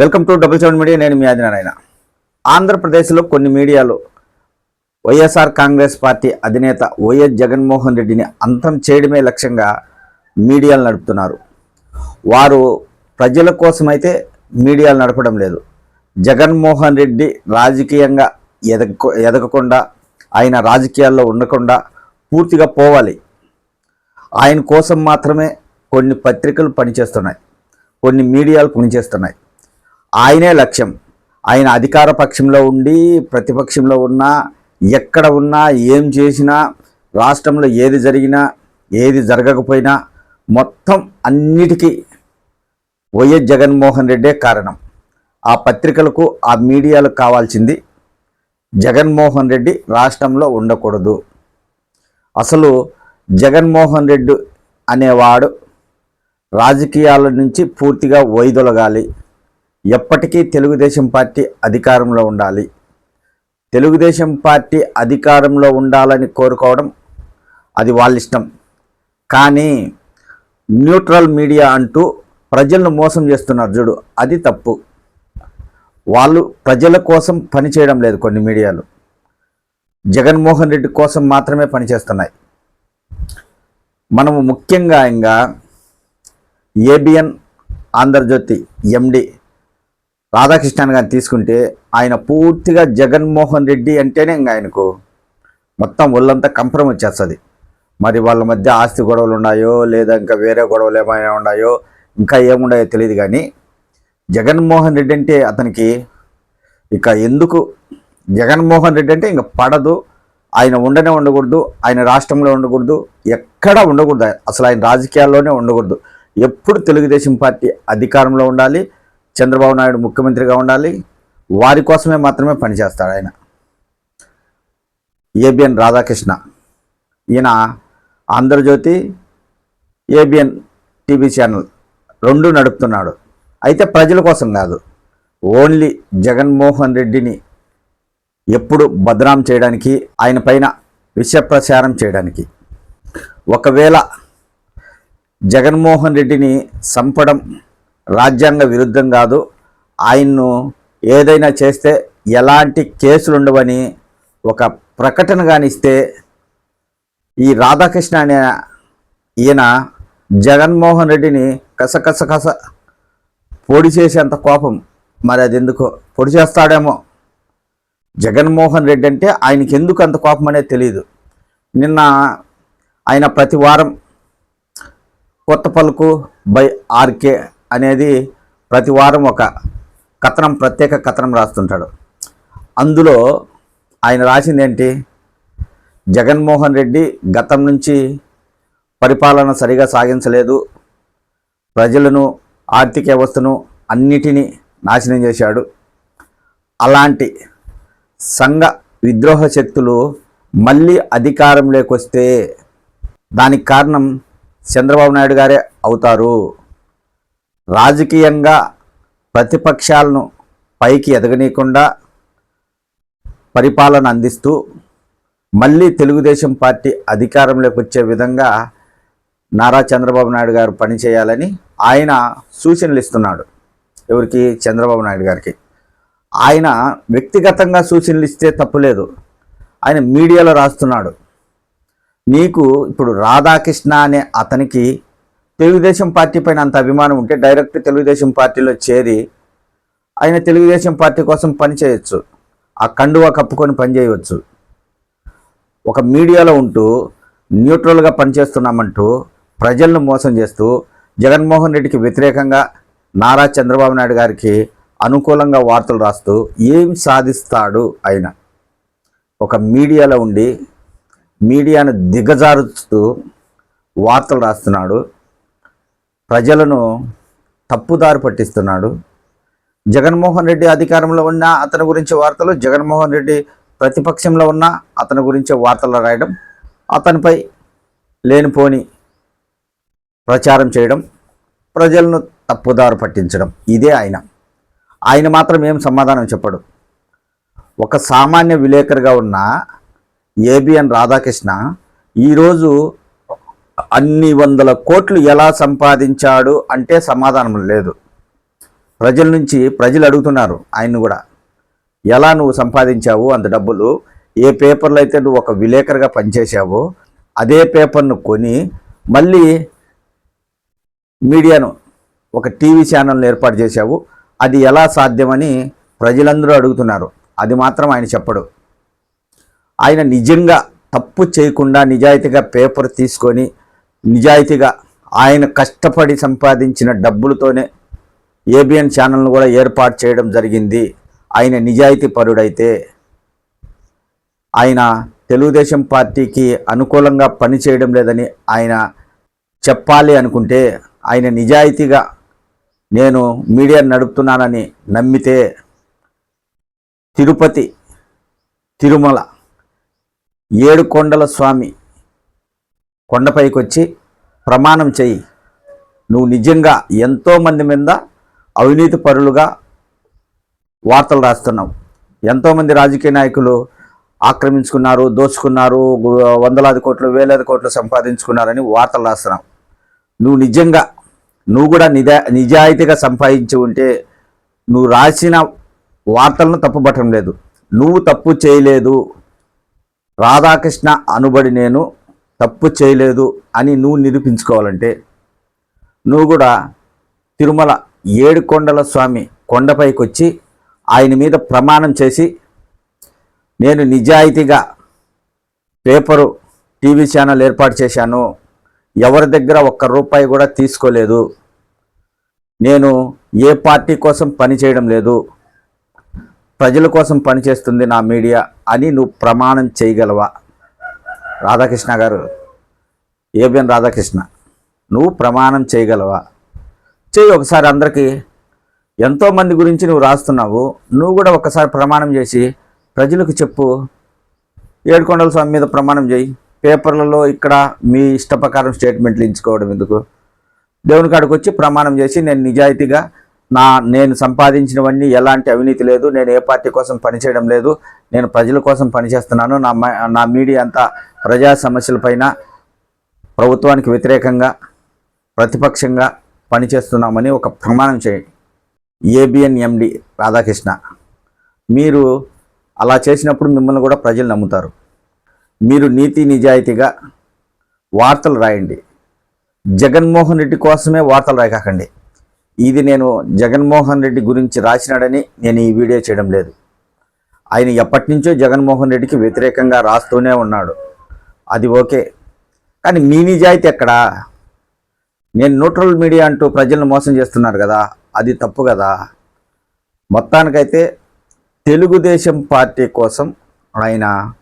Welcome to double seven media నేను మీ ఆదినారాయణ ఆంధ్రప్రదేశ్లో కొన్ని మీడియాలు వైఎస్ఆర్ కాంగ్రెస్ పార్టీ అధినేత వైఎస్ జగన్మోహన్ రెడ్డిని అంతం చేయడమే లక్ష్యంగా మీడియాలు నడుపుతున్నారు. వారు ప్రజల కోసమైతే మీడియాలు నడపడం లేదు. జగన్మోహన్ రెడ్డి రాజకీయంగా ఎదగ ఎదగకుండా ఆయన రాజకీయాల్లో ఉండకుండా పూర్తిగా పోవాలి. ఆయన కోసం మాత్రమే కొన్ని పత్రికలు పనిచేస్తున్నాయి. కొన్ని మీడియాలు పనిచేస్తున్నాయి. ఆయనే లక్ష్యం. ఆయన అధికార పక్షంలో ఉండి ప్రతిపక్షంలో ఉన్నా ఎక్కడ ఉన్నా ఏం చేసినా రాష్ట్రంలో ఏది జరిగినా ఏది జరగకపోయినా మొత్తం అన్నిటికీ వైఎస్ జగన్మోహన్ రెడ్డే కారణం. ఆ పత్రికలకు ఆ మీడియాలకు కావాల్సింది జగన్మోహన్ రెడ్డి రాష్ట్రంలో ఉండకూడదు. అసలు జగన్మోహన్ రెడ్డి అనేవాడు రాజకీయాల నుంచి పూర్తిగా వైదొలగాలి. ఎప్పటికీ తెలుగుదేశం పార్టీ అధికారంలో ఉండాలి. తెలుగుదేశం పార్టీ అధికారంలో ఉండాలని కోరుకోవడం అది వాళ్ళ ఇష్టం. కానీ న్యూట్రల్ మీడియా అంటూ ప్రజలను మోసం చేస్తున్నారు చూడు అది తప్పు. వాళ్ళు ప్రజల కోసం పనిచేయడం లేదు కొన్ని మీడియాలు. జగన్మోహన్ రెడ్డి కోసం మాత్రమే పనిచేస్తున్నాయి మనము ముఖ్యంగా ఇంకా ఏబిఎన్ ఆంధ్రజ్యోతి ఎండి రాధాకృష్ణన్ గారిని తీసుకుంటే ఆయన పూర్తిగా జగన్మోహన్ రెడ్డి అంటేనే ఇంకా ఆయనకు మొత్తం ఒళ్ళంతా కంపరం వచ్చేస్తుంది. మరి వాళ్ళ మధ్య ఆస్తి గొడవలు ఉన్నాయో లేదా ఇంకా వేరే గొడవలు ఏమైనా ఉన్నాయో ఇంకా ఏముండాయో తెలియదు కానీ జగన్మోహన్ రెడ్డి అంటే అతనికి ఇక ఎందుకు? జగన్మోహన్ రెడ్డి అంటే ఇంకా పడదు. ఆయన ఉండనే ఉండకూడదు. ఆయన రాష్ట్రంలో ఉండకూడదు. ఎక్కడా ఉండకూడదు. అసలు ఆయన రాజకీయాల్లోనే ఉండకూడదు. ఎప్పుడు తెలుగుదేశం పార్టీ అధికారంలో ఉండాలి. చంద్రబాబు నాయుడు ముఖ్యమంత్రిగా ఉండాలి. వారి కోసమే మాత్రమే పనిచేస్తాడు ఆయన. ఏబిఎన్ రాధాకృష్ణ. ఈయన ఆంధ్రజ్యోతి ఏబిఎన్ టీవీ ఛానల్ రెండు నడుపుతున్నాడు. అయితే ప్రజల కోసం కాదు. ఓన్లీ జగన్మోహన్ రెడ్డిని ఎప్పుడు బదనాం చేయడానికి ఆయన పైన విషప్రచారం చేయడానికి. ఒకవేళ జగన్మోహన్ రెడ్డిని చంపడం రాజ్యాంగ విరుద్ధం కాదు. ఆయన్ను ఏదైనా చేస్తే ఎలాంటి కేసులు ఉండవని ఒక ప్రకటన కానిస్తే ఈ రాధాకృష్ణ అనే ఈయన జగన్మోహన్ రెడ్డిని కసకస కస పొడి చేసేంత కోపం. మరి అది ఎందుకో? పొడి చేస్తాడేమో. జగన్మోహన్ రెడ్డి అంటే ఆయనకి ఎందుకు అంత కోపం అనేది తెలియదు నిన్న ఆయన ప్రతి వారం కొత్త పలుకు బై ఆర్కే అనేది ప్రతి వారం ఒక కథనం ప్రత్యేక కథనం రాస్తుంటాడు. అందులో ఆయన రాసింది ఏంటి? జగన్మోహన్ రెడ్డి గతం నుంచి పరిపాలన సరిగా సాగించలేదు. ప్రజలను ఆర్థిక వ్యవస్థను అన్నిటినీ నాశనం చేశాడు. అలాంటి సంఘ విద్రోహ శక్తులు మళ్ళీ అధికారంలోకి వస్తే దానికి కారణం చంద్రబాబు నాయుడు గారే అవుతారు. రాజకీయంగా ప్రతిపక్షాలను పైకి ఎదగనీయకుండా పరిపాలన అందిస్తూ మళ్ళీ తెలుగుదేశం పార్టీ అధికారంలోకి వచ్చే విధంగా నారా చంద్రబాబు నాయుడు గారు పనిచేయాలని ఆయన సూచనలు ఇస్తున్నాడు. ఎవరికి? చంద్రబాబు నాయుడు గారికి. ఆయన వ్యక్తిగతంగా సూచనలు ఇస్తే తప్పులేదు. ఆయన మీడియాలో రాస్తున్నాడు. నీకు ఇప్పుడు రాధాకృష్ణ అనే అతనికి తెలుగుదేశం పార్టీ పైన అంత అభిమానం ఉంటే డైరెక్ట్ తెలుగుదేశం పార్టీలో చేరి ఆయన తెలుగుదేశం పార్టీ కోసం పనిచేయచ్చు ఆ కండువా కప్పుకొని పనిచేయవచ్చు ఒక మీడియాలో ఉంటూ న్యూట్రల్గా పనిచేస్తున్నామంటూ ప్రజలను మోసం చేస్తూ జగన్మోహన్ రెడ్డికి వ్యతిరేకంగా నారా చంద్రబాబు నాయుడు గారికి అనుకూలంగా వార్తలు రాస్తూ ఏం సాధిస్తాడు ఆయన? ఒక మీడియాలో ఉండి మీడియాను దిగజారుస్తూ వార్తలు రాస్తున్నాడు. ప్రజలను తప్పుదారి పట్టిస్తున్నాడు. జగన్మోహన్ రెడ్డి అధికారంలో ఉన్న అతని గురించి వార్తలు జగన్మోహన్ రెడ్డి ప్రతిపక్షంలో ఉన్న అతని గురించి వార్తలు రాయడం అతనిపై లేనిపోని ప్రచారం చేయడం ప్రజలను తప్పుదారు పట్టించడం ఇదే ఆయన. ఆయన మాత్రం ఏం సమాధానం చెప్పడు. ఒక సామాన్య విలేకరుగా ఉన్న ఏబిఎన్ రాధాకృష్ణ ఈరోజు అన్ని వందల కోట్లు ఎలా సంపాదించాడు అంటే సమాధానం లేదు. ప్రజల నుంచి ప్రజలు అడుగుతున్నారు ఆయన్ని కూడా. ఎలా నువ్వు సంపాదించావు అంత డబ్బులు? ఏ పేపర్లో అయితే నువ్వు ఒక విలేకరుగా పనిచేసావో అదే పేపర్ను కొని మళ్ళీ మీడియాను ఒక టీవీ ఛానల్ని ఏర్పాటు చేశావు. అది ఎలా సాధ్యమని ప్రజలందరూ అడుగుతున్నారు. అది మాత్రం ఆయన చెప్పడు. ఆయన నిజంగా తప్పు చేయకుండా నిజాయితీగా పేపర్ తీసుకొని నిజాయితీగా ఆయన కష్టపడి సంపాదించిన డబ్బులతోనే ఏబిఎన్ ఛానల్ను కూడా ఏర్పాటు చేయడం జరిగింది. ఆయన నిజాయితీ పరుడైతే ఆయన తెలుగుదేశం పార్టీకి అనుకూలంగా పనిచేయడం లేదని ఆయన చెప్పాలి అనుకుంటే ఆయన నిజాయితీగా నేను మీడియా నడుపుతున్నానని నమ్మితే తిరుపతి తిరుమల ఏడుకొండల స్వామి కొండపైకి వచ్చి ప్రమాణం చేయి నువ్వు నిజంగా ఎంతోమంది మీద అవినీతి పరులుగా వార్తలు రాస్తున్నావు. ఎంతోమంది రాజకీయ నాయకులు ఆక్రమించుకున్నారు దోచుకున్నారు వందలాది కోట్లు వేలాది కోట్లు సంపాదించుకున్నారని వార్తలు రాస్తున్నావు. నువ్వు నిజంగా నువ్వు కూడా నిజా నిజాయితీగా సంపాదించి ఉంటే నువ్వు రాసిన వార్తలను తప్పుపట్టడం లేదు. నువ్వు తప్పు చేయలేదు. రాధాకృష్ణ అనుబడి నేను తప్పు చేయలేదు అని నువ్వు నిరూపించుకోవాలంటే నువ్వు కూడా తిరుమల ఏడుకొండల స్వామి కొండపైకి వచ్చి ఆయన మీద ప్రమాణం చేసి నేను నిజాయితీగా పేపరు టీవీ ఛానల్ ఏర్పాటు చేశాను. ఎవరి దగ్గర ఒక్క రూపాయి కూడా తీసుకోలేదు. నేను ఏ పార్టీ కోసం పని చేయడం లేదు. ప్రజల కోసం పనిచేస్తుంది నా మీడియా అని నువ్వు ప్రమాణం చేయగలవా? రాధాకృష్ణ గారు ఏబిఎన్ రాధాకృష్ణ నువ్వు ప్రమాణం చేయగలవా? చెయ్యి ఒకసారి అందరికీ ఎంతోమంది గురించి నువ్వు రాస్తున్నావు నువ్వు కూడా ఒకసారి ప్రమాణం చేసి ప్రజలకు చెప్పు. ఏడుకొండల స్వామి మీద ప్రమాణం చేయి. పేపర్లలో ఇక్కడ మీ ఇష్ట ప్రకారం స్టేట్మెంట్లు ఇచ్చుకోవడం ఎందుకు? దేవుని కాడికి వచ్చి ప్రమాణం చేసి నేను నిజాయితీగా నా నేను సంపాదించినవన్నీ ఎలాంటి అవినీతి లేదు నేను ఏ పార్టీ కోసం పనిచేయడం లేదు నేను ప్రజల కోసం పనిచేస్తున్నాను. నా నా మీడియా అంతా ప్రజా సమస్యలపైన ప్రభుత్వానికి వ్యతిరేకంగా ప్రతిపక్షంగా పనిచేస్తున్నామని ఒక ప్రమాణం చేయండి ఏబిఎన్ ఎండి రాధాకృష్ణ మీరు అలా చేసినప్పుడు మిమ్మల్ని కూడా ప్రజలు నమ్ముతారు. మీరు నీతి నిజాయితీగా వార్తలు రాయండి. జగన్మోహన్ రెడ్డి కోసమే వార్తలు రాయకండి. ఇది నేను జగన్మోహన్ రెడ్డి గురించి రాసినాడని నేను ఈ వీడియో చేయడం లేదు. ఆయన ఎప్పటి నుంచో జగన్మోహన్ రెడ్డికి వ్యతిరేకంగా రాస్తూనే ఉన్నాడు. అది ఓకే. కానీ మీ నిజాయితీ ఎక్కడా? నేను న్యూట్రల్ మీడియా అంటూ ప్రజలను మోసం చేస్తున్నారు కదా అది తప్పు కదా? మొత్తానికైతే తెలుగుదేశం పార్టీ కోసం ఆయన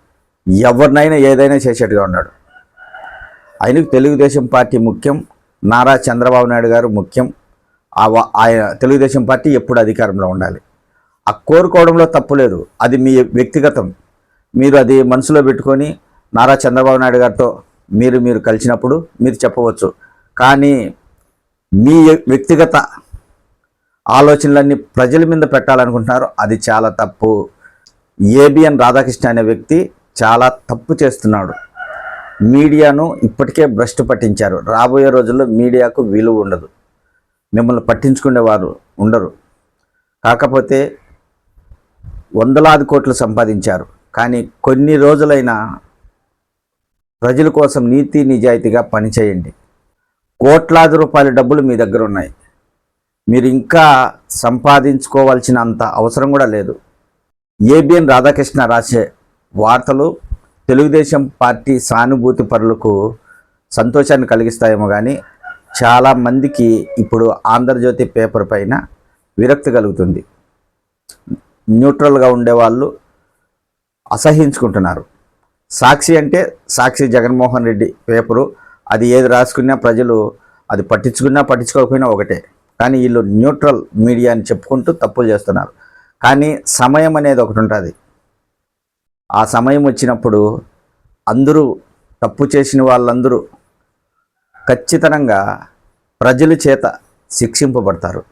ఎవరినైనా ఏదైనా చేసేట్టుగా ఉన్నాడు. ఆయనకు తెలుగుదేశం పార్టీ ముఖ్యం నారా చంద్రబాబు నాయుడు గారు ముఖ్యం. ఆ ఆయన తెలుగుదేశం పార్టీ ఎప్పుడు అధికారంలో ఉండాలి? ఆ కోరుకోవడంలో తప్పు లేదు. అది మీ వ్యక్తిగతం. మీరు అది మనసులో పెట్టుకొని నారా చంద్రబాబు నాయుడు గారితో మీరు మీరు కలిసినప్పుడు మీరు చెప్పవచ్చు. కానీ మీ వ్యక్తిగత ఆలోచనలన్నీ ప్రజల మీద పెట్టాలనుకుంటున్నారు అది చాలా తప్పు. ఏబిఎన్ రాధాకృష్ణ అనే వ్యక్తి చాలా తప్పు చేస్తున్నాడు. మీడియాను ఇప్పటికే భ్రష్టు పట్టించారు. రాబోయే రోజుల్లో మీడియాకు విలువ ఉండదు. మిమ్మల్ని పట్టించుకునేవారు ఉండరు. కాకపోతే వందలాది కోట్లు సంపాదించారు. కానీ కొన్ని రోజులైనా ప్రజల కోసం నీతి నిజాయితీగా పనిచేయండి. కోట్లాది రూపాయల డబ్బులు మీ దగ్గర ఉన్నాయి. మీరు ఇంకా సంపాదించుకోవాల్సినంత అవసరం కూడా లేదు. ఏబిఎన్ రాధాకృష్ణ రాసే వార్తలు తెలుగుదేశం పార్టీ సానుభూతి పరులకు సంతోషాన్ని కలిగిస్తాయేమో కానీ చాలామందికి ఇప్పుడు ఆంధ్రజ్యోతి పేపర్ పైన విరక్తి కలుగుతుంది. న్యూట్రల్గా ఉండేవాళ్ళు అసహించుకుంటున్నారు. సాక్షి అంటే సాక్షి జగన్మోహన్ రెడ్డి పేపరు. అది ఏది రాసుకున్నా ప్రజలు అది పట్టించుకున్నా పట్టించుకోకపోయినా ఒకటే. కానీ వీళ్ళు న్యూట్రల్ మీడియా అని చెప్పుకుంటూ తప్పులు చేస్తున్నారు. కానీ సమయం అనేది ఒకటి ఉంటుంది. ఆ సమయం వచ్చినప్పుడు అందరూ తప్పు చేసిన వాళ్ళందరూ ఖచ్చితంగా ప్రజల చేత శిక్షింపబడతారు.